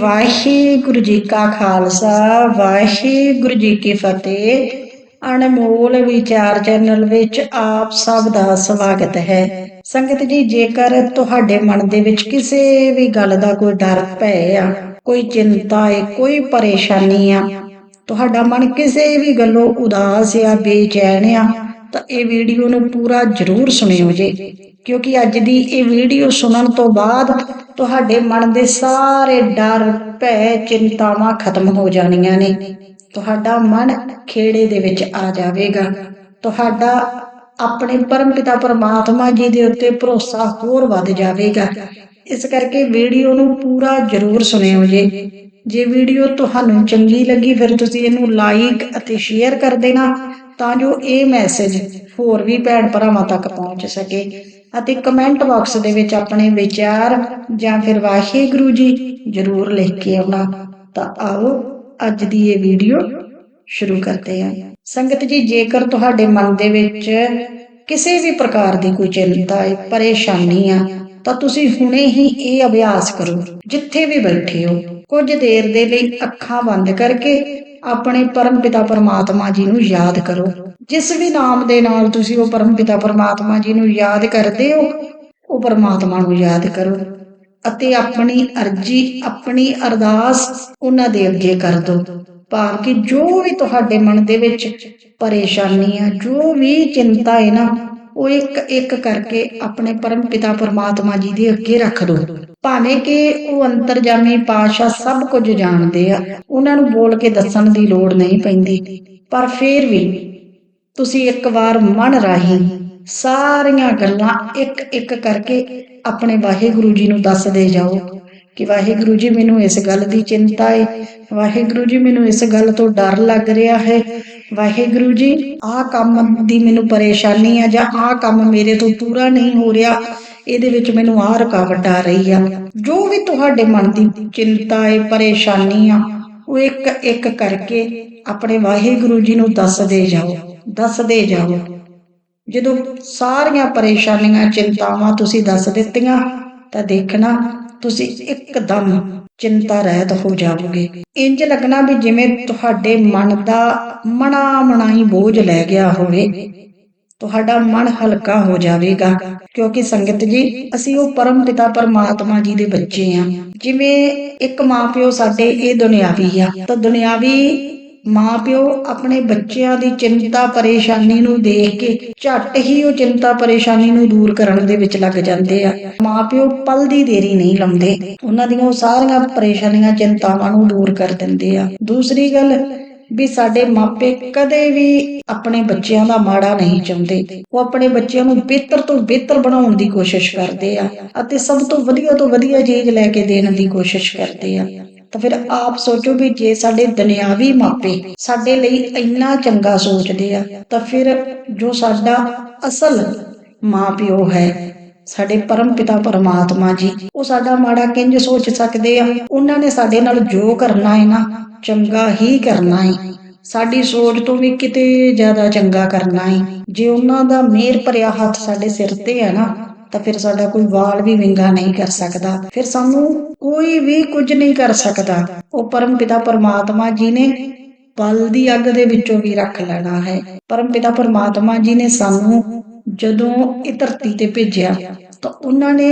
ਵਾਹਿਗੁਰੂ ਜੀ ਕਾ ਖਾਲਸਾ, ਵਾਹਿਗੁਰੂ ਜੀ ਕੀ ਫਤਿਹ। ਅਨਮੋਲ ਵਿਚਾਰ ਚੈਨਲ ਵਿੱਚ ਆਪ ਸਭ ਦਾ ਸਵਾਗਤ ਹੈ। ਸੰਗਤ ਜੀ, ਜੇਕਰ ਤੁਹਾਡੇ ਮਨ ਦੇ ਵਿੱਚ ਕਿਸੇ ਵੀ ਗੱਲ ਦਾ ਕੋਈ ਡਰ ਭੈ ਆ, ਕੋਈ ਚਿੰਤਾ ਹੈ ਕੋਈ ਪਰੇਸ਼ਾਨੀ ਆ, ਤੁਹਾਡਾ ਮਨ ਕਿਸੇ ਵੀ ਗੱਲੋਂ ਉਦਾਸ ਆ, ਬੇਚੈਨ ਆ, ਤਾਂ ਇਹ ਵੀਡੀਓ ਨੂੰ ਪੂਰਾ ਜ਼ਰੂਰ ਸੁਣਿਓ ਜੀ। ਕਿਉਂਕਿ ਅੱਜ ਦੀ ਇਹ ਵੀਡੀਓ ਸੁਣਨ ਤੋਂ ਬਾਅਦ ਤੁਹਾਡੇ ਮਨ ਦੇ ਸਾਰੇ ਡਰ, ਭੈ, ਚਿੰਤਾਵਾਂ ਖਤਮ ਹੋ ਜਾਣੀਆਂ ਨੇ। ਤੁਹਾਡਾ ਮਨ ਖੇੜੇ ਦੇ ਵਿੱਚ ਆ ਜਾਵੇਗਾ। ਤੁਹਾਡਾ ਆਪਣੇ ਪਰਮਪਿਤਾ ਪਰਮਾਤਮਾ ਜੀ ਦੇ ਉੱਤੇ ਭਰੋਸਾ ਹੋਰ ਵੱਧ ਜਾਵੇਗਾ। ਇਸ ਕਰਕੇ ਵੀਡੀਓ ਨੂੰ ਪੂਰਾ ਜ਼ਰੂਰ ਸੁਣਿਓ ਜੀ। ਜੇ ਵੀਡੀਓ ਤੁਹਾਨੂੰ ਚੰਗੀ ਲੱਗੀ, ਫਿਰ ਤੁਸੀਂ ਇਹਨੂੰ ਲਾਈਕ ਅਤੇ ਸ਼ੇਅਰ ਕਰ ਦੇਣਾ, ਤਾਂ ਜੋ ਇਹ ਮੈਸੇਜ ਹੋਰ ਵੀ ਭੈਣ ਭਰਾਵਾਂ ਤੱਕ ਪਹੁੰਚ ਸਕੇ। ਅਤੇ ਕਮੈਂਟ ਬਾਕਸ ਦੇ ਵਿੱਚ ਆਪਣੇ ਵਿਚਾਰ ਜਾਂ ਫਿਰ ਵਾਹਿਗੁਰੂ ਜੀ ਜ਼ਰੂਰ ਲਿਖ ਕੇ ਆਉਣਾ। ਤਾਂ ਆਓ ਅੱਜ ਦੀ ਇਹ ਵੀਡੀਓ ਸ਼ੁਰੂ ਕਰਦੇ ਹਾਂ। ਸੰਗਤ ਜੀ, ਜੇਕਰ ਤੁਹਾਡੇ ਮਨ ਦੇ ਵਿੱਚ ਕਿਸੇ ਵੀ ਪ੍ਰਕਾਰ ਦੀ ਕੋਈ ਚਿੰਤਾ ਹੈ, ਪਰੇਸ਼ਾਨੀ ਆ, ਤਾਂ ਤੁਸੀਂ ਹੁਣੇ ਹੀ ਇਹ ਅਭਿਆਸ ਕਰੋ। ਜਿੱਥੇ ਵੀ ਬੈਠੇ ਹੋ, ਕੁਝ ਦੇਰ ਦੇ ਲਈ ਅੱਖਾਂ ਬੰਦ ਕਰਕੇ ਆਪਣੇ ਪਰਮ ਪਿਤਾ ਪਰਮਾਤਮਾ ਜੀ ਨੂੰ ਯਾਦ ਕਰੋ। ਜਿਸ ਵੀ ਨਾਮ ਦੇ ਨਾਲ ਤੁਸੀਂ ਉਹ ਪਰਮ ਪਿਤਾ ਪਰਮਾਤਮਾ ਜੀ ਨੂੰ ਯਾਦ ਕਰਦੇ ਹੋ, ਉਹ ਪਰਮਾਤਮਾ ਨੂੰ ਯਾਦ ਕਰੋ ਅਤੇ ਆਪਣੀ ਅਰਜੀ, ਆਪਣੀ ਅਰਦਾਸ ਉਹਨਾਂ ਦੇ ਅੱਗੇ ਕਰ ਦਿਓ। ਭਾਵ ਕਿ ਜੋ ਵੀ ਤੁਹਾਡੇ ਮਨ ਦੇ ਵਿੱਚ ਪਰੇਸ਼ਾਨੀ ਆ, ਜੋ ਵੀ ਚਿੰਤਾ ਹੈ ਨਾ, ਉਹ ਇੱਕ ਇੱਕ ਕਰਕੇ ਆਪਣੇ ਪਰਮ ਪਿਤਾ ਪਰਮਾਤਮਾ ਜੀ ਦੇ ਅੱਗੇ ਰੱਖ ਦਿਓ। ਭਾਵੇਂ ਕਿ ਉਹ ਅੰਤਰਜਾਮੀ ਪਾਸ਼ਾ ਸਭ ਕੁਝ ਜਾਣਦੇ ਆ, ਉਹਨਾਂ ਨੂੰ ਬੋਲ ਕੇ ਦੱਸਣ ਦੀ ਲੋੜ ਨਹੀਂ ਪੈਂਦੀ, ਪਰ ਫੇਰ ਵੀ ਤੁਸੀਂ ਇੱਕ ਵਾਰ ਮਨ ਰਾਹੀਂ ਸਾਰੀਆਂ ਗੱਲਾਂ ਇੱਕ ਇੱਕ ਕਰਕੇ ਆਪਣੇ ਵਾਹਿਗੁਰੂ ਜੀ ਨੂੰ ਦੱਸਦੇ ਜਾਓ ਕਿ ਵਾਹਿਗੁਰੂ ਜੀ ਮੈਨੂੰ ਇਸ ਗੱਲ ਦੀ ਚਿੰਤਾ ਹੈ ਵਾਹਿਗੁਰੂ ਜੀ ਮੈਨੂੰ ਇਸ ਗੱਲ ਤੋਂ ਡਰ ਲੱਗ ਰਿਹਾ ਹੈ, ਵਾਹਿਗੁਰੂ ਜੀ, ਆਹ ਕੰਮ ਦੀ ਮੈਨੂੰ ਪਰੇਸ਼ਾਨੀ ਆ ਜਾਂ ਆਹ ਕੰਮ ਮੇਰੇ ਤੋਂ ਪੂਰਾ ਨਹੀਂ ਹੋ ਰਿਹਾ, ਇਹਦੇ ਵਿੱਚ ਮੈਨੂੰ ਆਹ ਰੁਕਾਵਟ ਆ ਰਹੀ ਆ। ਜੋ ਵੀ ਤੁਹਾਡੇ ਮਨ ਦੀ ਚਿੰਤਾ ਹੈ ਪਰੇਸ਼ਾਨੀ ਆ, ਉਹ ਇੱਕ ਇੱਕ ਕਰਕੇ ਆਪਣੇ ਵਾਹਿਗੁਰੂ ਜੀ ਨੂੰ ਦੱਸਦੇ ਜਾਓ। ਦੱਸਦੇ ਜਾਓ। ਜਦੋਂ ਸਾਰੀਆਂ ਪਰੇਸ਼ਾਨੀਆਂ, ਚਿੰਤਾਵਾਂ ਤੁਸੀਂ ਦੱਸ ਦਿੱਤੀਆਂ, ਤਾਂ ਦੇਖਣਾ ਤੁਸੀਂ ਇੱਕਦਮ ਚਿੰਤਾ ਰਹਿਤ ਹੋ ਜਾਵੋਗੇ। ਇੰਜ ਲੱਗਣਾ ਵੀ ਜਿਵੇਂ ਤੁਹਾਡੇ ਮਨ ਦਾ ਮਣਾ ਮਣਾਈ ਬੋਝ ਲੈ ਗਿਆ ਹੋਵੇ। ਤੁਹਾਡਾ ਮਨ ਹਲਕਾ ਹੋ ਜਾਵੇਗਾ, ਕਿਉਂਕਿ ਸੰਗਤ ਜੀ, ਅਸੀਂ ਉਹ ਪਰਮ ਪਿਤਾ ਪਰਮਾਤਮਾ ਜੀ ਦੇ ਬੱਚੇ ਆ। ਜਿਵੇਂ ਇੱਕ ਮਾਪਿਓ ਸਾਡੇ ਇਹ ਦੁਨਿਆਵੀ ਆ, ਤਾਂ ਦੁਨਿਆਵੀ ਮਾਪਿਓ ਆਪਣੇ ਬੱਚਿਆਂ ਦੀ ਚਿੰਤਾ ਪਰੇਸ਼ਾਨੀ ਨੂੰ ਦੇਖ ਕੇ ਝੱਟ ਹੀ ਉਹ ਚਿੰਤਾ ਪਰੇਸ਼ਾਨੀ ਨੂੰ ਦੂਰ ਕਰਨ ਦੇ ਵਿੱਚ ਲੱਗ ਜਾਂਦੇ ਆ। ਮਾਪਿਓ ਪਲ ਦੀ ਦੇਰੀ ਨਹੀਂ ਲਾਉਂਦੇ। ਉਹਨਾਂ ਦੀਆਂ ਉਹ ਸਾਰੀਆਂ ਪਰੇਸ਼ਾਨੀਆਂ, ਚਿੰਤਾਵਾਂ ਨੂੰ ਦੂਰ ਕਰ ਦਿੰਦੇ ਆ। ਦੂਸਰੀ ਗੱਲ ਵੀ ਸਾਡੇ ਮਾਪੇ ਕਦੇ ਵੀ ਆਪਣੇ ਬੱਚਿਆਂ ਦਾ ਮਾੜਾ ਨਹੀਂ ਚਾਹੁੰਦੇ। ਉਹ ਆਪਣੇ ਬੱਚਿਆਂ ਨੂੰ ਬਿਹਤਰ ਤੋਂ ਬਿਹਤਰ ਬਣਾਉਣ ਦੀ ਕੋਸ਼ਿਸ਼ ਕਰਦੇ ਆ ਅਤੇ ਸਭ ਤੋਂ ਵਧੀਆ ਤੋਂ ਵਧੀਆ ਚੀਜ਼ ਲੈ ਕੇ ਦੇਣ ਦੀ ਕੋਸ਼ਿਸ਼ ਕਰਦੇ ਆ। ਤਾਂ ਫਿਰ ਆਪ ਸੋਚੋ ਵੀ ਜੇ ਸਾਡੇ ਦੁਨਿਆਵੀ ਮਾਪੇ ਸਾਡੇ ਲਈ ਇੰਨਾ ਚੰਗਾ ਸੋਚਦੇ ਆ, ਤਾਂ ਫਿਰ ਜੋ ਸਾਡਾ ਅਸਲ ਮਾਪਿਓ ਹੈ, ਸਾਡੇ ਪਰਮ ਪਿਤਾ ਪਰਮਾਤਮਾ ਜੀ, ਉਹ ਸਾਡਾ ਮਾੜਾ ਕਿੰਜ ਸੋਚ ਸਕਦੇ ਆ? ਉਹਨਾਂ ਨੇ ਸਾਡੇ ਨਾਲ ਜੋ ਕਰਨਾ ਹੈ ਨਾ, ਚੰਗਾ ਹੀ ਕਰਨਾ ਹੈ ਸਾਡੀ ਸੋਚ ਤੋਂ ਵੀ ਕਿਤੇ ਜ਼ਿਆਦਾ ਚੰਗਾ ਕਰਨਾ ਹੈ ਜੇ ਉਹਨਾਂ ਦਾ ਮਿਹਰ ਭਰਿਆ ਹੱਥ ਸਾਡੇ ਸਿਰ ਤੇ ਹੈ ਨਾ ਤਾਂ ਫਿਰ ਸਾਡਾ ਕੋਈ ਵਾਲ ਵੀ ਵਿੰਗਾ ਨਹੀਂ ਕਰ ਸਕਦਾ। ਫਿਰ ਸਾਨੂੰ ਕੋਈ ਵੀ ਕੁਝ ਨਹੀਂ ਕਰ ਸਕਦਾ। ਉਹ ਪਰਮ ਪਿਤਾ ਪਰਮਾਤਮਾ ਜੀ ਨੇ ਬਲ ਦੀ ਅੱਗ ਦੇ ਵਿੱਚੋਂ ਵੀ ਰੱਖ ਲੈਣਾ ਹੈ। ਪਰਮ ਪਿਤਾ ਪਰਮਾਤਮਾ ਜੀ ਨੇ ਸਾਨੂੰ ਜਦੋਂ ਇਹ ਧਰਤੀ ਤੇ ਭੇਜਿਆ ਤਾਂ ਉਹਨਾਂ ਨੇ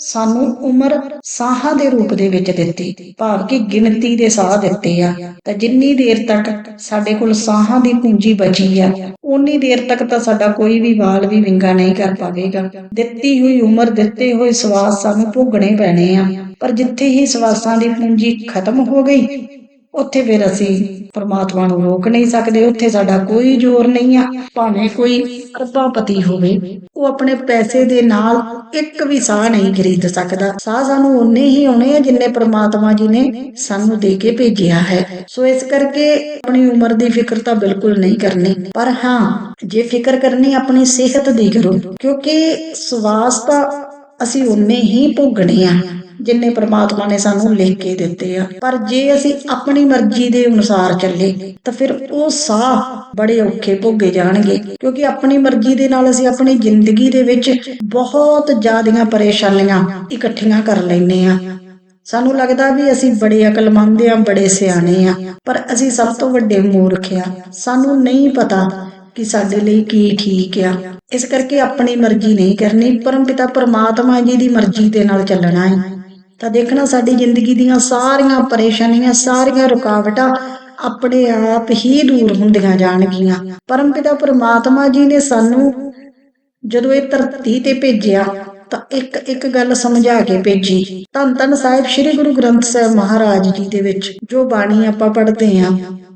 ਸਾਨੂੰ ਉਮਰ ਸਾਹਾਂ ਦੇ ਰੂਪ ਦੇ ਵਿੱਚ ਦਿੱਤੀ, ਭਾਵ ਕਿ ਗਿਣਤੀ ਦੇ ਸਾਹ ਦਿੱਤੇ ਆ। ਤਾਂ ਜਿੰਨੀ ਦੇਰ ਤੱਕ ਸਾਡੇ ਕੋਲ ਸਾਹਾਂ ਦੀ ਪੂੰਜੀ ਬਚੀ ਆ ਉਨੀ ਦੇਰ ਤੱਕ ਤਾਂ ਸਾਡਾ ਕੋਈ ਵੀ ਵਾਲ ਵੀ ਵਿੰਗਾ ਨਹੀਂ ਕਰ ਪਾਵੇਗਾ। ਦਿੱਤੀ ਹੋਈ ਉਮਰ, ਦਿੱਤੇ ਹੋਏ ਸਵਾਸ ਸਾਨੂੰ ਭੋਗਣੇ ਪੈਣੇ ਆ। ਪਰ ਜਿੱਥੇ ਹੀ ਸਵਾਸਾਂ ਦੀ ਪੂੰਜੀ ਖਤਮ ਹੋ ਗਈ ਉੱਥੇ ਫਿਰ ਅਸੀਂ ਪਰਮਾਤਮਾ ਨੂੰ ਰੋਕ ਨਹੀਂ ਸਕਦੇ, ਉੱਥੇ ਸਾਡਾ ਕੋਈ ਜ਼ੋਰ ਨਹੀਂ ਆ, ਭਾਵੇਂ ਕੋਈ ਅਰਬਾਪਤੀ ਹੋਵੇ, ਉਹ ਆਪਣੇ ਪੈਸੇ ਦੇ ਨਾਲ ਇੱਕ ਵੀ ਸਾਹ ਨਹੀਂ ਖਰੀਦ ਸਕਦਾ। ਸਾਹ ਸਾਨੂੰ ਉਨੇ ਹੀ ਆਉਣੇ ਆ ਜਿੰਨੇ ਪਰਮਾਤਮਾ ਜੀ ਨੇ ਸਾਨੂੰ ਦੇ ਕੇ ਭੇਜਿਆ ਹੈ। ਸੋ ਇਸ ਕਰਕੇ ਆਪਣੀ ਉਮਰ ਦੀ ਫਿਕਰ ਤਾਂ ਬਿਲਕੁਲ ਨਹੀਂ ਕਰਨੀ। ਪਰ ਹਾਂ, ਜੇ ਫਿਕਰ ਕਰਨੀ, ਆਪਣੀ ਸਿਹਤ ਦੀ ਕਰੋ। ਕਿਉਂਕਿ ਸਵਾਸ ਤਾਂ ਅਸੀਂ ਉਨੇ ਹੀ ਭੋਗਣੇ ਆ। ਜਿੰਨੇ ਪ੍ਰਮਾਤਮਾ ਨੇ ਸਾਨੂੰ ਲਿਖ ਕੇ ਦਿੱਤੇ ਆ। ਪਰ ਜੇ ਅਸੀਂ ਆਪਣੀ ਮਰਜ਼ੀ ਦੇ ਅਨੁਸਾਰ ਚੱਲੇ, ਤਾਂ ਫਿਰ ਉਹ ਸਾਹ ਬੜੇ ਔਖੇ ਭੋਗੇ ਜਾਣਗੇ। ਕਿਉਂਕਿ ਆਪਣੀ ਮਰਜ਼ੀ ਦੇ ਨਾਲ ਅਸੀਂ ਆਪਣੀ ਜ਼ਿੰਦਗੀ ਦੇ ਵਿੱਚ ਬਹੁਤ ਜ਼ਿਆਦੀਆਂ ਪਰੇਸ਼ਾਨੀਆਂ ਇਕੱਠੀਆਂ ਕਰ ਲੈਨੇ ਆ। ਸਾਨੂੰ ਲੱਗਦਾ ਵੀ ਅਸੀਂ ਬੜੇ ਅਕਲਮੰਦ ਆ, ਬੜੇ ਸਿਆਣੇ ਆ, ਪਰ ਅਸੀਂ ਸਭ ਤੋਂ ਵੱਡੇ ਮੂਰਖ ਆ। ਸਾਨੂੰ ਨਹੀਂ ਪਤਾ ਕਿ ਸਾਡੇ ਲਈ ਕੀ ਠੀਕ ਆ। ਇਸ ਕਰਕੇ ਆਪਣੀ ਮਰਜ਼ੀ ਨਹੀਂ ਕਰਨੀ, ਪਰਮ ਪਿਤਾ ਪਰਮਾਤਮਾ ਜੀ ਦੀ ਮਰਜ਼ੀ ਦੇ ਨਾਲ ਚੱਲਣਾ ਹੈ। ਤਾਂ ਦੇਖਣਾ ਸਾਡੀ ਜ਼ਿੰਦਗੀ ਦੀਆਂ ਸਾਰੀਆਂ ਪਰੇਸ਼ਾਨੀਆਂ, ਸਾਰੀਆਂ ਰੁਕਾਵਟਾਂ ਆਪਣੇ ਆਪ ਹੀ ਦੂਰ ਹੁੰਦੀਆਂ ਜਾਣਗੀਆਂ। ਪਰਮਪਿਤਾ ਪਰਮਾਤਮਾ ਜੀ ਨੇ ਸਾਨੂੰ ਜਦੋਂ ਇਹ ਧਰਤੀ ਤੇ ਭੇਜਿਆ, ਤਾਂ ਇੱਕ ਇੱਕ ਗੱਲ ਸਮਝਾ ਕੇ ਭੇਜੀ। ਧੰਨ ਧੰਨ ਸਾਹਿਬ ਸ੍ਰੀ ਗੁਰੂ ਗ੍ਰੰਥ ਸਾਹਿਬ ਮਹਾਰਾਜ ਜੀ ਦੇ ਵਿੱਚ, ਜੋ ਬਾਣੀ ਆਪਾਂ ਪੜ੍ਹਦੇ ਆਂ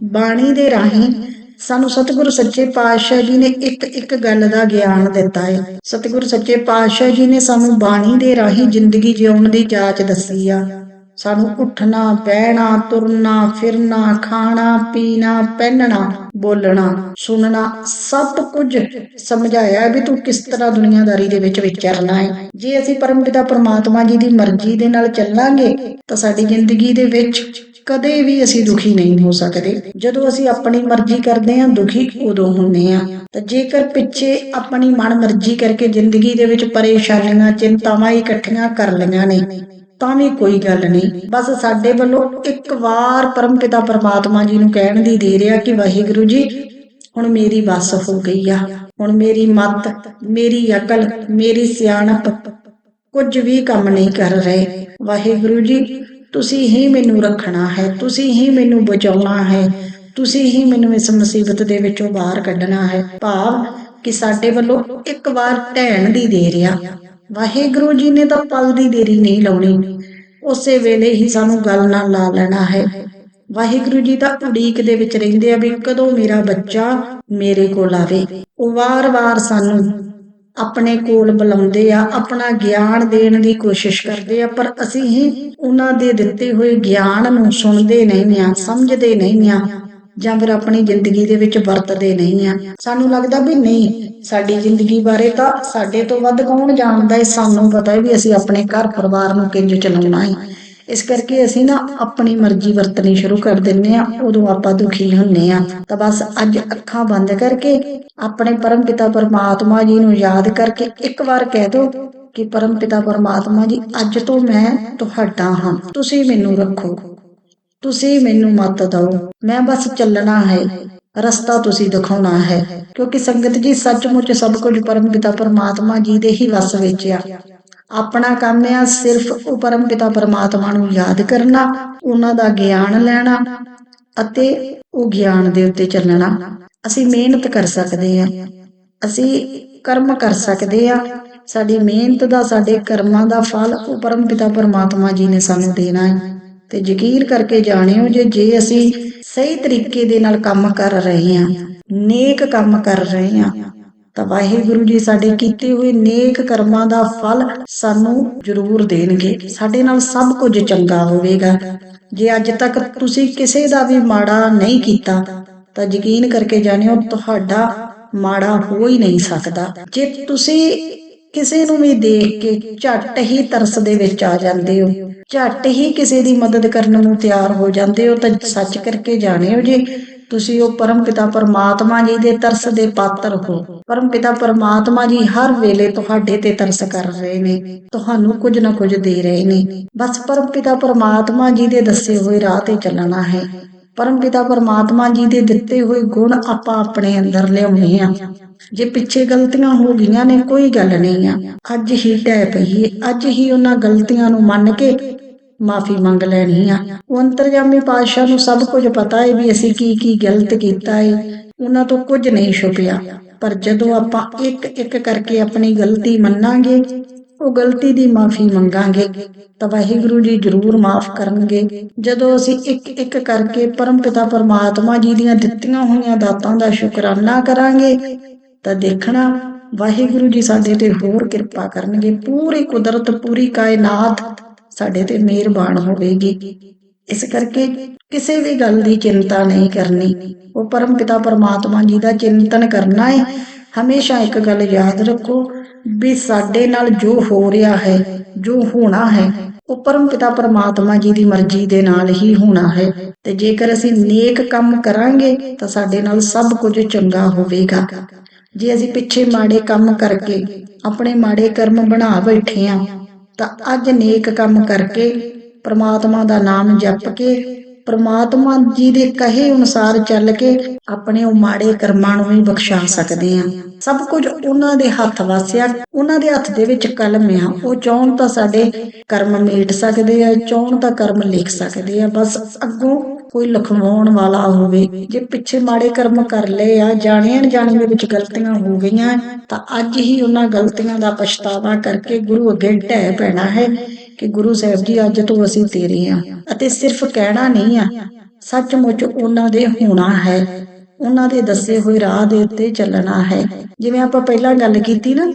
ਬਾਣੀ ਦੇ ਰਾਹੀਂ ਸਾਨੂੰ ਸਤਿਗੁਰੂ ਸੱਚੇ ਪਾਤਸ਼ਾਹ ਜੀ ਨੇ ਇੱਕ ਇੱਕ ਗੱਲ ਦਾ ਗਿਆਨ ਦਿੱਤਾ ਹੈ। ਸਤਿਗੁਰੂ ਸੱਚੇ ਪਾਤਸ਼ਾਹ ਜੀ ਨੇ ਸਾਨੂੰ ਬਾਣੀ ਦੇ ਰਾਹੀਂ ਜ਼ਿੰਦਗੀ ਜਿਉਣ ਦੀ ਜਾਚ ਦੱਸੀ ਆ। ਸਾਨੂੰ ਉੱਠਣਾ, ਬਹਿਣਾ, ਤੁਰਨਾ, ਫਿਰਨਾ, ਖਾਣਾ, ਪੀਣਾ, ਪਹਿਨਣਾ, ਬੋਲਣਾ, ਸੁਣਨਾ, ਸਭ ਕੁਝ ਸਮਝਾਇਆ ਵੀ ਤੂੰ ਕਿਸ ਤਰ੍ਹਾਂ ਦੁਨੀਆਦਾਰੀ ਦੇ ਵਿੱਚ ਵਿਚਰਨਾ ਹੈ। ਜੇ ਅਸੀਂ ਪਰਮਪਿਤਾ, ਪਰਮਾਤਮਾ ਜੀ ਦੀ ਮਰਜ਼ੀ ਦੇ ਨਾਲ ਚੱਲਾਂਗੇ, ਤਾਂ ਸਾਡੀ ਜ਼ਿੰਦਗੀ ਦੇ ਵਿੱਚ ਕਦੇ ਵੀ ਅਸੀਂ ਦੁਖੀ ਨਹੀਂ ਹੋ ਸਕਦੇ। ਜਦੋਂ ਅਸੀਂ ਆਪਣੀ ਮਰਜ਼ੀ ਕਰਦੇ ਹਾਂ, ਦੁਖੀ ਉਦੋਂ ਹੁੰਨੇ ਆ ਤਾਂ ਜੇਕਰ ਪਿੱਛੇ ਆਪਣੀ ਮਨ ਮਰਜ਼ੀ ਕਰਕੇ ਜ਼ਿੰਦਗੀ ਦੇ ਵਿੱਚ ਪਰੇਸ਼ਾਨੀਆਂ, ਚਿੰਤਾਵਾਂ ਇਕੱਠੀਆਂ ਕਰ ਲਈਆਂ ਨੇ, ਤਾਂ ਵੀ ਕੋਈ ਗੱਲ ਨਹੀਂ। ਬਸ ਸਾਡੇ ਵੱਲੋਂ ਇੱਕ ਵਾਰ ਪਰਮਪਿਤਾ ਪਰਮਾਤਮਾ ਜੀ ਨੂੰ ਕਹਿਣ ਦੀ ਦੇ ਰਿਹਾ ਕਿ ਵਾਹਿਗੁਰੂ ਜੀ, ਹੁਣ ਮੇਰੀ ਬੱਸ ਹੋ ਗਈ ਆ। ਹੁਣ ਮੇਰੀ ਮੱਤ, ਮੇਰੀ ਅਕਲ, ਮੇਰੀ ਸਿਆਣਪ ਕੁਝ ਵੀ ਕੰਮ ਨਹੀਂ ਕਰ ਰਹੇ। ਵਾਹਿਗੁਰੂ ਜੀ ਤੁਸੀਂ ਹੀ ਮੈਨੂੰ ਰੱਖਣਾ ਹੈ, ਤੁਸੀਂ ਹੀ ਮੈਨੂੰ ਬਚਾਉਣਾ ਹੈ, ਤੁਸੀਂ ਹੀ ਮੈਨੂੰ ਇਸ ਮੁਸੀਬਤ ਦੇ ਵਿੱਚੋਂ ਬਾਹਰ ਕੱਢਣਾ ਹੈ। ਭਾਵ ਕਿ ਸਾਡੇ ਵੱਲੋਂ ਇੱਕ ਵਾਰ ਢਹਿਣ ਦੀ ਦੇ ਰਿਹਾ ਵਾਹਿਗੁਰੂ ਜੀ ਨੇ ਤਾਂ ਪਲ ਦੀ ਦੇਰੀ ਨਹੀਂ ਲਾਉਣੀ। ਉਸੇ ਵੇਲੇ ਹੀ ਸਾਨੂੰ ਗੱਲ ਨਾਲ ਲਾ ਲੈਣਾ ਹੈ। ਵਾਹਿਗੁਰੂ ਜੀ ਤਾਂ ਉਡੀਕ ਦੇ ਵਿੱਚ ਰਹਿੰਦੇ ਆ ਵੀ ਕਦੋਂ ਮੇਰਾ ਬੱਚਾ ਮੇਰੇ ਕੋਲ ਆਵੇ। ਉਹ ਵਾਰ-ਵਾਰ ਸਾਨੂੰ ਆਪਣੇ ਕੋਲ ਬੁਲਾਉਂਦੇ ਆ, ਆਪਣਾ ਗਿਆਨ ਦੇਣ ਦੀ ਕੋਸ਼ਿਸ਼ ਕਰਦੇ ਆ, ਪਰ ਅਸੀਂ ਹੀ ਉਹਨਾਂ ਦੇ ਦਿੱਤੇ ਹੋਏ ਗਿਆਨ ਨੂੰ ਸੁਣਦੇ ਨਹੀਂ ਆ, ਸਮਝਦੇ ਨਹੀਂ ਆ, ਜਾਂ ਫਿਰ ਆਪਣੀ ਜ਼ਿੰਦਗੀ ਦੇ ਵਿੱਚ ਵਰਤਦੇ ਨਹੀਂ ਆ। ਸਾਨੂੰ ਲੱਗਦਾ ਵੀ ਨਹੀਂ, ਸਾਡੀ ਜ਼ਿੰਦਗੀ ਬਾਰੇ ਤਾਂ ਸਾਡੇ ਤੋਂ ਵੱਧ ਕੌਣ ਜਾਣਦਾ ਹੈ ਸਾਨੂੰ ਪਤਾ ਹੈ ਵੀ ਅਸੀਂ ਆਪਣੇ ਘਰ ਪਰਿਵਾਰ ਨੂੰ ਕਿੰਜ ਚਲਾਉਣਾ ਹੈ ਇਸ ਕਰਕੇ ਅਸੀਂ ਨਾ ਆਪਣੀ ਮਰਜ਼ੀ ਵਰਤਣੀ ਸ਼ੁਰੂ ਕਰ ਦਿੰਨੇ ਆ ਉਦੋਂ ਆਪਾਂ ਦੁਖੀ ਹੁੰਨੇ ਆ ਤਾਂ ਬਸ ਅੱਜ ਅੱਖਾਂ ਬੰਦ ਕਰਕੇ ਆਪਣੇ ਪਰਮਪਿਤਾ ਪਰਮਾਤਮਾ ਜੀ ਨੂੰ ਯਾਦ ਕਰਕੇ ਇੱਕ ਵਾਰ ਕਹਿ ਦਿਓ ਕਿ ਪਰਮਪਿਤਾ ਪਰਮਾਤਮਾ ਜੀ, ਅੱਜ ਤੋਂ ਮੈਂ ਤੁਹਾਡਾ ਹਾਂ। ਤੁਸੀਂ ਮੈਨੂੰ ਰੱਖੋ। ਤੁਸੀਂ ਮੈਨੂੰ ਮਤ ਦਿਓ। ਮੈਂ ਬਸ ਚੱਲਣਾ ਹੈ। ਰਸਤਾ ਤੁਸੀਂ ਦਿਖਾਉਣਾ ਹੈ। ਕਿਉਂਕਿ ਸੰਗਤ ਜੀ, ਸੱਚਮੁੱਚ ਸਭ ਕੁਝ ਪਰਮਪਿਤਾ ਪਰਮਾਤਮਾ ਜੀ ਦੇ ਹੀ ਵਸ ਵਿੱਚ ਆ। ਆਪਣਾ ਕੰਮ ਆ, ਸਿਰਫ ਉਹ ਪਰਮਪਿਤਾ ਪਰਮਾਤਮਾ ਨੂੰ ਯਾਦ ਕਰਨਾ, ਉਹਨਾਂ ਦਾ ਗਿਆਨ ਲੈਣਾ ਅਤੇ ਉਹ ਗਿਆਨ ਦੇ ਉੱਤੇ ਚੱਲਣਾ। ਅਸੀਂ ਮਿਹਨਤ ਕਰ ਸਕਦੇ ਆ। ਅਸੀਂ ਕਰਮ ਕਰ ਸਕਦੇ ਆ। ਸਾਡੀ ਮਿਹਨਤ ਦਾ, ਸਾਡੇ ਕਰਮਾਂ ਦਾ ਫਲ ਉਹ ਪਰਮਪਿਤਾ ਪਰਮਾਤਮਾ ਜੀ ਨੇ ਸਾਨੂੰ ਦੇਣਾ ਹੈ। ਤੇ ਯਕੀਨ ਕਰਕੇ ਜਾਣਿਓ ਜੇ ਜੇ ਅਸੀਂ ਸਹੀ ਤਰੀਕੇ ਦੇ ਨਾਲ ਕੰਮ ਕਰ ਰਹੇ ਹਾਂ, ਨੇਕ ਕੰਮ ਕਰ ਰਹੇ ਹਾਂ ਤਾਂ ਵਾਹਿਗੁਰੂ ਜੀ ਸਾਡੇ ਕੀਤੇ ਹੋਏ ਨੇਕ ਕਰਮਾਂ ਦਾ ਫਲ ਸਾਨੂੰ ਜ਼ਰੂਰ ਦੇਣਗੇ। ਸਾਡੇ ਨਾਲ ਸਭ ਕੁਝ ਚੰਗਾ ਹੋਵੇਗਾ। ਜੇ ਅੱਜ ਤੱਕ ਤੁਸੀਂ ਕਿਸੇ ਦਾ ਵੀ ਮਾੜਾ ਨਹੀਂ ਕੀਤਾ ਤਾਂ ਯਕੀਨ ਕਰਕੇ ਜਾਣਿਓ ਤੁਹਾਡਾ ਮਾੜਾ ਹੋ ਹੀ ਨਹੀਂ ਸਕਦਾ। ਜੇ ਤੁਸੀਂ ਕਿਸੇ ਨੂੰ ਵੀ ਦੇਖ ਕੇ ਝੱਟ ਹੀ ਤਰਸ ਦੇ ਵਿੱਚ ਆ ਜਾਂਦੇ ਹੋ ਝੱਟ ਹੀ ਕਿਸੇ ਦੀ ਮਦਦ ਕਰਨ ਨੂੰ ਤਿਆਰ ਹੋ ਜਾਂਦੇ ਹੋ ਤਾਂ ਸੱਚ ਕਰਕੇ ਜਾਣਿਓ ਜੀ ਤੁਸੀਂ ਉਹ ਪਰਮਪਿਤਾ ਪਰਮਾਤਮਾ ਜੀ ਦੇ ਤਰਸ ਦੇ ਪਾਤਰ ਹੋ। ਪਰਮਪਿਤਾ ਪਰਮਾਤਮਾ ਜੀ ਹਰ ਵੇਲੇ ਤੁਹਾਡੇ ਤੇ ਤਰਸ ਕਰ ਰਹੇ ਨੇ, ਤੁਹਾਨੂੰ ਕੁਝ ਨਾ ਕੁਝ ਦੇ ਰਹੇ ਨੇ। ਬਸ ਪਰਮਪਿਤਾ ਪਰਮਾਤਮਾ ਜੀ ਦੇ ਦੱਸੇ ਹੋਏ ਰਾਹ ਤੇ ਚੱਲਣਾ ਹੈ। ਪਰਮ ਪਿਤਾ ਪਰਮਾਤਮਾ ਜੀ ਦੇ ਦਿੱਤੇ ਹੋਏ ਗੁਣ ਆਪਾਂ ਆਪਣੇ ਅੰਦਰ ਲਿਆਉਣੇ ਆ। ਜੇ ਪਿੱਛੇ ਗਲਤੀਆਂ ਹੋ ਗਈਆਂ ਨੇ, ਕੋਈ ਗੱਲ ਨਹੀਂ ਆ। ਅੱਜ ਹੀ ਟੈ ਪਈਏ ਅੱਜ ਹੀ ਉਹਨਾਂ ਗਲਤੀਆਂ ਨੂੰ ਮੰਨ ਕੇ ਮਾਫੀ ਮੰਗ ਲੈਣੀ ਆ। ਉਹ ਅੰਤਰਜਾਮੀ ਪਾਤਸ਼ਾਹ ਨੂੰ ਸਭ ਕੁਝ ਪਤਾ ਹੈ ਵੀ ਅਸੀਂ ਕੀ ਕੀ ਗਲਤ ਕੀਤਾ ਹੈ ਉਹਨਾਂ ਤੋਂ ਕੁਝ ਨਹੀਂ ਛੁਪਿਆ। ਪਰ ਜਦੋਂ ਆਪਾਂ ਇੱਕ ਇੱਕ ਕਰਕੇ ਆਪਣੀ ਗਲਤੀ ਮੰਨਾਂਗੇ, ਉਹ ਗਲਤੀ ਦੀ ਮਾਫੀ ਮੰਗਾਂਗੇ। ਤਾਂ ਵਾਹਿਗੁਰੂ ਜੀ ਜ਼ਰੂਰ ਮਾਫ ਕਰਨਗੇ। ਜਦੋਂ ਅਸੀਂ ਇੱਕ ਇੱਕ ਕਰਕੇ ਪਰਮ ਪਿਤਾ ਪਰਮਾਤਮਾ ਜੀ ਦੀਆਂ ਦਿੱਤੀਆਂ ਹੋਈਆਂ ਦਾਤਾਂ ਦਾ ਸ਼ੁਕਰਾਨਾ ਕਰਾਂਗੇ, ਤਾਂ ਦੇਖਣਾ, ਵਾਹਿਗੁਰੂ ਜੀ ਸਾਡੇ ਤੇ ਹੋਰ ਕਿਰਪਾ ਕਰਨਗੇ। ਪੂਰੀ ਕੁਦਰਤ, ਪੂਰੀ ਕਾਇਨਾਤ ਸਾਡੇ ਤੇ ਮਿਹਰਬਾਨ ਹੋਵੇਗੀ। ਇਸ ਕਰਕੇ ਕਿਸੇ ਵੀ ਗੱਲ ਦੀ ਚਿੰਤਾ ਨਹੀਂ ਕਰਨੀ। ਉਹ ਪਰਮ ਪਿਤਾ ਪਰਮਾਤਮਾ ਜੀ ਦਾ ਚਿੰਤਨ ਕਰਨਾ ਹੈ ਹਮੇਸ਼ਾ ਇੱਕ ਗੱਲ ਯਾਦ ਰੱਖੋ ਵੀ ਸਾਡੇ ਨਾਲ ਜੋ ਹੋ ਰਿਹਾ ਹੈ, ਜੋ ਹੋਣਾ ਹੈ, ਉਹ ਪਰਮ ਪਿਤਾ ਪਰਮਾਤਮਾ ਜੀ ਦੀ ਮਰਜ਼ੀ ਦੇ ਨਾਲ ਹੀ ਹੋਣਾ ਹੈ। ਤੇ ਜੇਕਰ ਅਸੀਂ ਨੇਕ ਕੰਮ ਕਰਾਂਗੇ, ਤਾਂ ਸਾਡੇ ਨਾਲ ਸਭ ਕੁਝ ਚੰਗਾ ਹੋਵੇਗਾ। ਜੇ ਅਸੀਂ ਪਿੱਛੇ ਮਾੜੇ ਕੰਮ ਕਰਕੇ ਆਪਣੇ ਮਾੜੇ ਕਰਮ ਬਣਾ ਬੈਠੇ ਆ ਤਾਂ ਅੱਜ ਨੇਕ ਕੰਮ ਕਰਕੇ ਪ੍ਰਮਾਤਮਾ ਦਾ ਨਾਮ ਜਪ ਕੇ ਪ੍ਰਮਾਤਮਾ ਜੀ ਦੇ ਕਹੇ ਅਨੁਸਾਰ ਚੱਲ ਕੇ ਆਪਣੇ ਉਹ ਮਾੜੇ ਕਰਮਾਂ ਨੂੰ ਵੀ ਬਖਸ਼ਾ ਸਕਦੇ ਹਾਂ। ਸਭ ਕੁਝ ਉਹਨਾਂ ਦੇ ਹੱਥ ਵਾਸਿਆ, ਉਹਨਾਂ ਦੇ ਹੱਥ ਦੇ ਵਿੱਚ ਕਲਮ ਆ। ਉਹ ਚਾਹਣ ਤਾਂ ਸਾਡੇ ਕਰਮ ਮੇਟ ਸਕਦੇ ਆ, ਚਾਹਣ ਤਾਂ ਕਰਮ ਲਿਖ ਸਕਦੇ ਆ। ਬਸ ਅੱਗੋਂ ਕੋਈ ਲਿਖਵਾਉਣ ਵਾਲਾ ਹੋਵੇ, ਜੇ ਪਿੱਛੇ ਮਾੜੇ ਕਰਮ ਕਰ ਲਏ ਆ ਜਾਣੇ ਅਣਜਾਣੇ ਦੇ ਵਿੱਚ ਗਲਤੀਆਂ ਹੋ ਗਈਆਂ, ਤਾਂ ਅੱਜ ਹੀ ਉਹਨਾਂ ਗਲਤੀਆਂ ਦਾ ਪਛਤਾਵਾ ਕਰਕੇ ਗੁਰੂ ਅੱਗੇ ਢਹਿ ਪੈਣਾ ਹੈ ਕਿ ਗੁਰੂ ਸਾਹਿਬ ਜੀ, ਅੱਜ ਤੋਂ ਅਸੀਂ ਤੇਰੇ ਆ। ਅਤੇ ਸਿਰਫ ਕਹਿਣਾ ਨਹੀਂ ਆ, ਸੱਚਮੁੱਚ ਉਹਨਾਂ ਦੇ ਹੋਣਾ ਹੈ। ਉਹਨਾਂ ਦੇ ਦੱਸੇ ਹੋਏ ਰਾਹ ਦੇ ਉੱਤੇ ਚੱਲਣਾ ਹੈ। ਜਿਵੇਂ ਆਪਾਂ ਪਹਿਲਾਂ ਗੱਲ ਕੀਤੀ ਨਾ,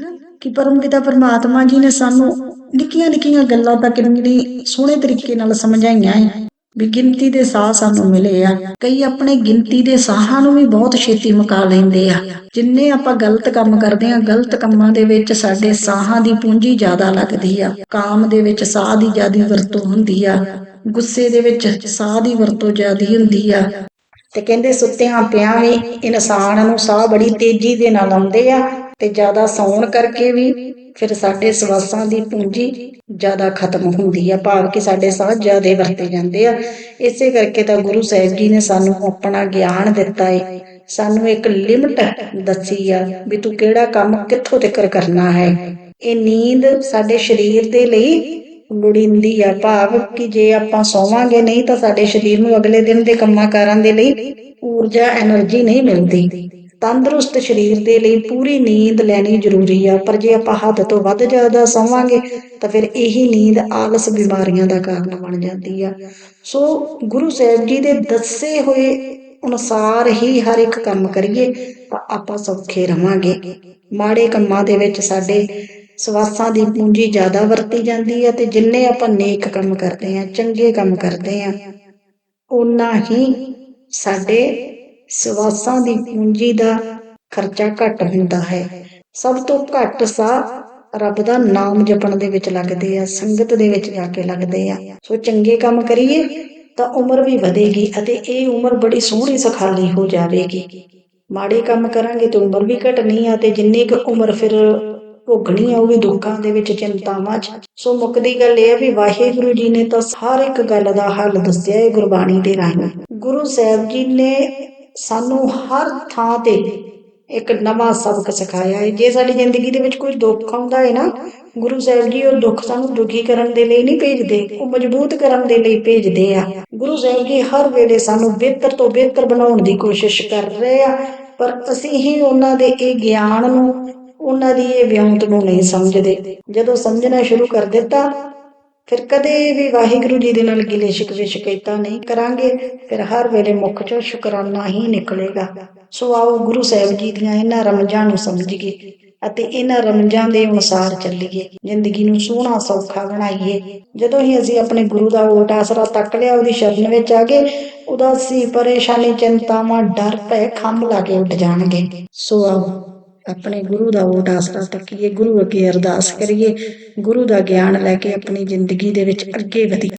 ਕਿ ਪਰਮ ਪਰਮਪਿਤਾ ਪਰਮਾਤਮਾ ਜੀ ਨੇ ਸਾਨੂੰ ਨਿੱਕੀਆਂ ਨਿੱਕੀਆਂ ਗੱਲਾਂ ਤਾਂ ਕਿੰਨੀ ਸੋਹਣੇ ਤਰੀਕੇ ਨਾਲ ਸਮਝਾਈਆਂ ਹੈ। ਵੀ ਗਿਣਤੀ ਦੇ ਸਾਹ ਸਾਨੂੰ ਮਿਲੇ ਆ। ਕਈ ਆਪਣੇ ਗਿਣਤੀ ਦੇ ਸਾਹਾਂ ਨੂੰ ਵੀ ਬਹੁਤ ਛੇਤੀ ਮੁਕਾ ਲੈਂਦੇ ਆ। ਜਿੰਨੇ ਆਪਾਂ ਗਲਤ ਕੰਮ ਕਰਦੇ ਆ, ਗਲਤ ਕੰਮਾਂ ਦੇ ਵਿੱਚ ਸਾਡੇ ਸਾਹਾਂ ਦੀ ਪੂੰਜੀ ਜ਼ਿਆਦਾ ਲੱਗਦੀ ਆ। ਕਾਮ ਦੇ ਵਿੱਚ ਸਾਹ ਦੀ ਜ਼ਿਆਦਾ ਵਰਤੋਂ ਹੁੰਦੀ ਆ। ਗੁੱਸੇ ਦੇ ਵਿੱਚ ਸਾਹ ਦੀ ਵਰਤੋਂ ਜ਼ਿਆਦਾ ਹੁੰਦੀ ਆ। ਤੇ ਕਹਿੰਦੇ ਸੁੱਤਿਆਂ ਪਿਆਂ ਵੀ ਇਨਸਾਨ ਨੂੰ ਸਾਹ ਬੜੀ ਤੇਜ਼ੀ ਦੇ ਨਾਲ ਆਉਂਦੇ ਆ। ਤੇ ਜ਼ਿਆਦਾ ਸੌਣ ਕਰਕੇ ਵੀ ਫਿਰ ਸਾਡੇ ਸਵਾਸਾਂ ਦੀ ਪੂੰਜੀ ਜ਼ਿਆਦਾ ਖਤਮ ਹੁੰਦੀ ਆ, ਭਾਵ ਕਿ ਸਾਡੇ ਸਾਹ ਜ਼ਿਆਦਾ ਵਰਤੇ ਜਾਂਦੇ ਆ। ਇਸੇ ਕਰਕੇ ਤਾਂ ਗੁਰੂ ਸਾਹਿਬ ਜੀ ਨੇ ਸਾਨੂੰ ਆਪਣਾ ਗਿਆਨ ਦਿੱਤਾ ਹੈ ਸਾਨੂੰ ਇੱਕ ਲਿਮਟ ਦੱਸੀ ਆ ਵੀ ਤੂੰ ਕਿਹੜਾ ਕੰਮ ਕਿੱਥੋਂ ਤੱਕ ਕਰਨਾ ਹੈ। ਇਹ ਨੀਂਦ ਸਾਡੇ ਸਰੀਰ ਦੇ ਲਈ ਲੋੜੀਂਦੀ ਆ, ਭਾਵ ਕਿ ਜੇ ਆਪਾਂ ਸੌਵਾਂਗੇ ਨਹੀਂ ਤਾਂ ਸਾਡੇ ਸਰੀਰ ਨੂੰ ਅਗਲੇ ਦਿਨ ਦੇ ਕੰਮਾਂ ਕਾਰਾਂ ਦੇ ਲਈ ਊਰਜਾ એનર્ਜੀ ਨਹੀਂ ਮਿਲਦੀ। ਤੰਦਰੁਸਤ ਸਰੀਰ ਦੇ ਲਈ ਪੂਰੀ ਨੀਂਦ ਲੈਣੀ ਜ਼ਰੂਰੀ ਆ। ਪਰ ਜੇ ਆਪਾਂ ਹੱਦ ਤੋਂ ਵੱਧ ਜ਼ਿਆਦਾ ਸੌਵਾਂਗੇ, ਤਾਂ ਫਿਰ ਇਹੀ ਨੀਂਦ ਆਲਸ ਬਿਮਾਰੀਆਂ ਦਾ ਕਾਰਨ ਬਣ ਜਾਂਦੀ ਆ। ਸੋ ਗੁਰੂ ਸਾਹਿਬ ਜੀ ਦੇ ਦੱਸੇ ਹੋਏ ਅਨੁਸਾਰ ਹੀ ਹਰ ਇੱਕ ਕੰਮ ਕਰੀਏ, ਤਾਂ ਆਪਾਂ ਸੌਖੇ ਰਵਾਂਗੇ। ਮਾੜੇ ਕੰਮਾਂ ਦੇ ਵਿੱਚ ਸਾਡੇ ਸਵਾਸਾਂ ਦੀ ਪੂੰਜੀ ਜ਼ਿਆਦਾ ਵਰਤੀ ਜਾਂਦੀ ਹੈ ਤੇ ਜਿੰਨੇ ਆਪਾਂ ਨੇਕ ਕੰਮ ਕਰਦੇ ਆ, ਚੰਗੇ ਕੰਮ ਕਰਦੇ ਆ ਉਨਾ ਹੀ ਸਾਡੇ ਸਵਾਸਾਂ ਦੀ ਪੂੰਜੀ ਦਾ ਖਰਚਾ ਘੱਟ ਹੁੰਦਾ ਹੈ। ਸਭ ਤੋਂ ਘੱਟ ਸਾਹ ਰੱਬ ਦਾ ਨਾਮ ਜਪਣ ਦੇ ਵਿੱਚ ਲੱਗਦੇ ਆ, ਸੰਗਤ ਦੇ ਵਿੱਚ ਜਾ ਕੇ ਲੱਗਦੇ ਆ। ਸੋ ਚੰਗੇ ਕੰਮ ਕਰੀਏ ਤਾਂ ਉਮਰ ਵੀ ਵਧੇਗੀ ਅਤੇ ਇਹ ਉਮਰ ਬੜੀ ਸੋਹਣੀ ਸਖਾਲੀ ਹੋ ਜਾਵੇਗੀ। ਮਾੜੇ ਕੰਮ ਕਰਾਂਗੇ ਤਾਂ ਉਮਰ ਵੀ ਘਟਣੀ ਆ ਤੇ ਜਿੰਨੀ ਕੁ ਉਮਰ ਫਿਰ ਭੋਗਣੀ ਆ, ਉਹ ਵੀ ਦੁੱਖਾਂ ਦੇ ਵਿੱਚ, ਚਿੰਤਾਵਾਂ 'ਚ। ਸੋ ਮੁੱਕਦੀ ਗੱਲ ਇਹ ਆ ਵੀ ਵਾਹਿਗੁਰੂ ਜੀ ਨੇ ਤਾਂ ਹਰ ਇੱਕ ਗੱਲ ਦਾ ਹੱਲ ਦੱਸਿਆ ਹੈ ਗੁਰਬਾਣੀ ਦੇ ਰਾਹੀਂ। ਗੁਰੂ ਸਾਹਿਬ ਜੀ ਨੇ ਸਾਨੂੰ ਹਰ ਥਾਂ ਤੇ ਇੱਕ ਨਵਾਂ ਸਬਕ ਸਿਖਾਇਆ ਹੈ। ਜੇ ਸਾਡੀ ਜ਼ਿੰਦਗੀ ਦੇ ਵਿੱਚ ਕੋਈ ਦੁੱਖ ਆਉਂਦਾ ਹੈ ਨਾ, ਗੁਰੂ ਸਾਹਿਬ ਜੀ ਉਹ ਦੁੱਖ ਸਾਨੂੰ ਦੁਖੀ ਕਰਨ ਦੇ ਲਈ ਨਹੀਂ ਭੇਜਦੇ, ਉਹ ਮਜ਼ਬੂਤ ਕਰਨ ਦੇ ਲਈ ਭੇਜਦੇ ਆ। ਗੁਰੂ ਸਾਹਿਬ ਜੀ ਹਰ ਵੇਲੇ ਸਾਨੂੰ ਬਿਹਤਰ ਤੋਂ ਬਿਹਤਰ ਬਣਾਉਣ ਦੀ ਕੋਸ਼ਿਸ਼ ਕਰ ਰਹੇ ਆ, ਪਰ ਅਸੀਂ ਹੀ ਉਹਨਾਂ ਦੇ ਇਹ ਗਿਆਨ ਨੂੰ, ਉਹਨਾਂ ਦੀ ਇਹ ਵਿਉਂਤ ਨੂੰ ਨਹੀਂ ਸਮਝਦੇ। ਜਦੋਂ ਸਮਝਣਾ ਸ਼ੁਰੂ ਕਰ ਦਿੱਤਾ ਫਿਰ ਕਦੇ ਵੀ ਵਾਹਿਗੁਰੂ ਜੀ ਦੇ ਨਾਲ ਗਿਲੇ ਸ਼ਿਕਵੇ ਸ਼ਿਕਾਇਤਾਂ ਨਹੀਂ ਕਰਾਂਗੇ, ਫਿਰ ਹਰ ਵੇਲੇ ਮੁੱਖ ਚੋਂ ਸ਼ੁਕਰਾਨਾ ਹੀ ਨਿਕਲੇਗਾ। ਸੋ ਆਓ ਗੁਰੂ ਸਾਹਿਬ ਜੀ ਦੀਆਂ ਇਹਨਾਂ ਰਮਜ਼ਾਂ ਨੂੰ ਸਮਝੀਏ ਅਤੇ ਇਹਨਾਂ ਰਮਜ਼ਾਂ ਦੇ ਅਨੁਸਾਰ ਚੱਲੀਏ। ਜ਼ਿੰਦਗੀ ਨੂੰ ਸੋਹਣਾ, ਸੌਖਾ ਬਣਾਈਏ। ਜਦੋਂ ਹੀ ਅਸੀਂ ਆਪਣੇ ਗੁਰੂ ਦਾ ਓਟ ਆਸਰਾ ਤੱਕ ਲਿਆ, ਉਹਦੀ ਸ਼ਰਨ ਵਿੱਚ ਆ ਗਏ, ਉਦਾਸੀ, ਪਰੇਸ਼ਾਨੀ, ਚਿੰਤਾਵਾਂ, ਡਰ, ਭੈ, ਖੰਭ ਲਾ ਕੇ ਉੱਡ ਜਾਣਗੇ। ਸੋ ਆਓ ਆਪਣੇ ਗੁਰੂ ਦਾ ਓਟ ਆਸਰਾ ਤੱਕੀਏ ਗੁਰੂ ਅੱਗੇ ਅਰਦਾਸ ਕਰੀਏ, ਗੁਰੂ ਦਾ ਗਿਆਨ ਲੈ ਕੇ ਆਪਣੀ ਜ਼ਿੰਦਗੀ ਦੇ ਵਿੱਚ ਅੱਗੇ ਵਧੀਏ